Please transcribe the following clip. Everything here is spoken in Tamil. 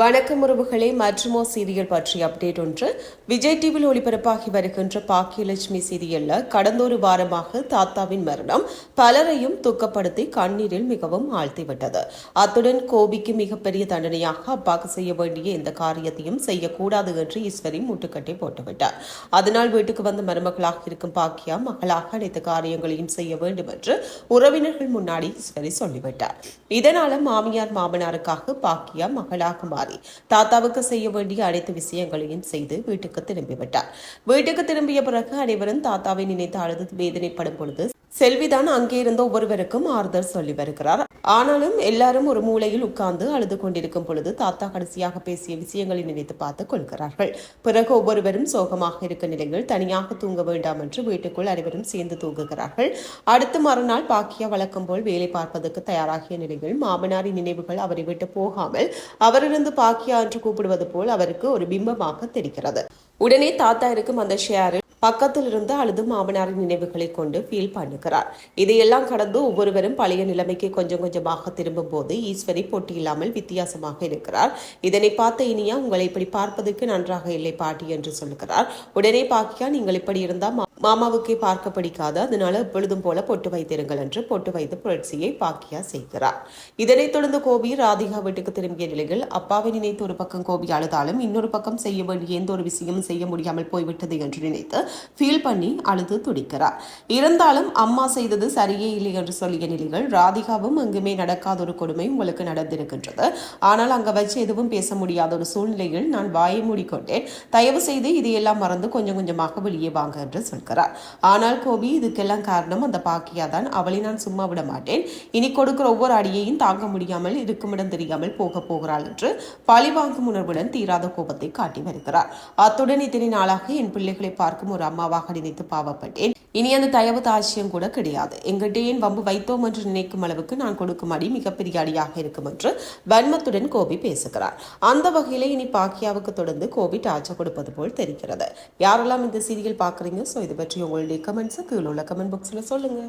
வணக்கம் உறவுகளே மற்றுமோ சீரியல் பற்றிய அப்டேட் ஒன்று. விஜய் டிவியில் ஒளிபரப்பாகி வருகின்ற பாக்கியலட்சுமி சீரியல்ல கடந்த ஒரு வாரமாக தாத்தாவின் மரணம் பலரையும் துக்கப்படுத்தி கண்ணீரில் மிகவும் ஆழ்த்திவிட்டது. அத்துடன் கோபிக்கு மிகப்பெரிய தண்டனையாக அப்பாக்கு செய்ய வேண்டிய எந்த காரியத்தையும் செய்யக்கூடாது என்று ஈஸ்வரி முட்டுக்கட்டை போட்டுவிட்டார். அதனால் வீட்டுக்கு வந்த மருமகளாக இருக்கும் பாக்கியா மகளாக அனைத்து காரியங்களையும் செய்ய வேண்டும் என்று உறவினர்கள் முன்னாடி ஈஸ்வரி சொல்லிவிட்டார். இதனால மாமியார் மாமனாருக்காக பாக்கியா மகளாக மாறி தாத்தாவுக்கு செய்ய வேண்டிய அனைத்து விஷயங்களையும் செய்து வீட்டுக்கு திரும்பிவிட்டார் வீட்டுக்கு திரும்பிய பிறகு அனைவரும் தாத்தாவை நினைத்து அழுது வேதனைப்படும் பொழுது செல்விதான் அங்கே இருந்த ஒவ்வொருவருக்கும் ஆறுதல் சொல்லி வருகிறார். ஆனாலும் எல்லாரும் ஒரு மூலையில் உட்கார்ந்து அழுது கொண்டிருக்கும் பொழுது தாத்தா கடைசியாக பேசிய விஷயங்களை நினைத்து பார்த்து கொள்கிறார்கள். பிறகு ஒவ்வொருவரும் சோகமாக இருக்கும் நிலையில் தனியாக தூங்க வேண்டாம் என்று வீட்டுக்குள் அனைவரும் சேர்ந்து தூங்குகிறார்கள். அடுத்த மறுநாள் பாக்கியா வழக்கம் போல் வேலை பார்ப்பதற்கு தயாராகிய நிலையில் மாமனாரின் நினைவுகள் அவரை விட்டு போகாமல் அவரிருந்து பாக்கியா என்று கூப்பிடுவது போல் அவருக்கு ஒரு பிம்பமாக தெரிகிறது. உடனே தாத்தா இருக்கும் அந்த ஷேரில் பக்கத்தில் இருந்து அழுது மாமனாரின் நினைவுகளை கொண்டு ஃபீல் பண்ணுகிறார். இதையெல்லாம் கடந்து ஒவ்வொருவரும் பழைய நிலைமைக்கு கொஞ்சம் கொஞ்சமாக திரும்பும் போது ஈஸ்வரி போட்டி இல்லாமல் வித்தியாசமாக இருக்கிறார். இதனை பார்த்த இனியா உங்களை இப்படி பார்ப்பதற்கு நன்றாக இல்லை பாட்டி என்று சொல்கிறார். உடனே பாக்கியா நீங்கள் இப்படி இருந்தால் மாமாவுக்கே பார்க்க பிடிக்காது அதனால எப்பொழுதும் போல பொட்டு வைத்திருங்கள் என்று பொட்டு வைத்து புரட்சியை பாக்கியா செய்கிறார். இதனைத் தொடர்ந்து கோபி ராதிகா வீட்டுக்கு திரும்பிய நிலையில் அப்பாவை நினைத்து ஒரு பக்கம் கோபி அழுதாலும் இன்னொரு பக்கம் செய்ய வேண்டிய எந்த ஒரு விஷயமும் செய்ய முடியாமல் போய்விட்டது என்று நினைத்து ஃபீல் பண்ணி அழுது துடிக்கிறார். இருந்தாலும் அம்மா செய்தது சரியே இல்லை என்று சொல்லிய நிலையில் ராதிகாவும் எங்குமே நடக்காத ஒரு கொடுமை உங்களுக்கு நடந்திருக்கின்றது. ஆனால் அங்க வச்சு எதுவும் பேச முடியாத ஒரு சூழ்நிலையில் நான் வாயை மூடிக்கொண்டேன். தயவு செய்து இதையெல்லாம் மறந்து கொஞ்சம் கொஞ்சமாக வெளியே வாங்க என்று சொல்கிறார். பார்க்கிறார் ஆனால் கோபி இதுக்கெல்லாம் காரணம் அந்த பாக்கியா தான் அவளை நான் சும்மா விட மாட்டேன். இனி கொடுக்கிற ஒவ்வொரு அடியையும் தாங்க முடியாமல் இருக்குமிடம் தெரியாமல் போக போகிறாள் என்று பழிவாங்கும் உணர்வுடன் தீராத கோபத்தை காட்டி வருகிறார். அத்துடன் இத்தனை நாளாக என் பிள்ளைகளை பார்க்கும் ஒரு அம்மாவாக நினைத்து பாவப்பட்டேன். இனி அந்த தயவு தாட்சியம் கூட கிடையாது. எங்கிட்ட ஏன் வம்பு வைத்தோம் என்று நினைக்கும் அளவுக்கு நான் கொடுக்கும் அடி மிகப்பெரிய அடியாக இருக்கும் என்று வன்மத்துடன் கோபி பேசுகிறார். அந்த வகையில் இனி பாக்கியாவுக்கு தொடர்ந்து கோபி டார்ச்சர் கொடுப்பது போல் தெரிகிறது. யாரெல்லாம் இந்த சீரியல் பார்க்குறீங்க? ஸோ இது பற்றி உங்களுடைய கமெண்ட்ஸை கீழே உள்ள கமெண்ட் பாக்ஸில் சொல்லுங்க.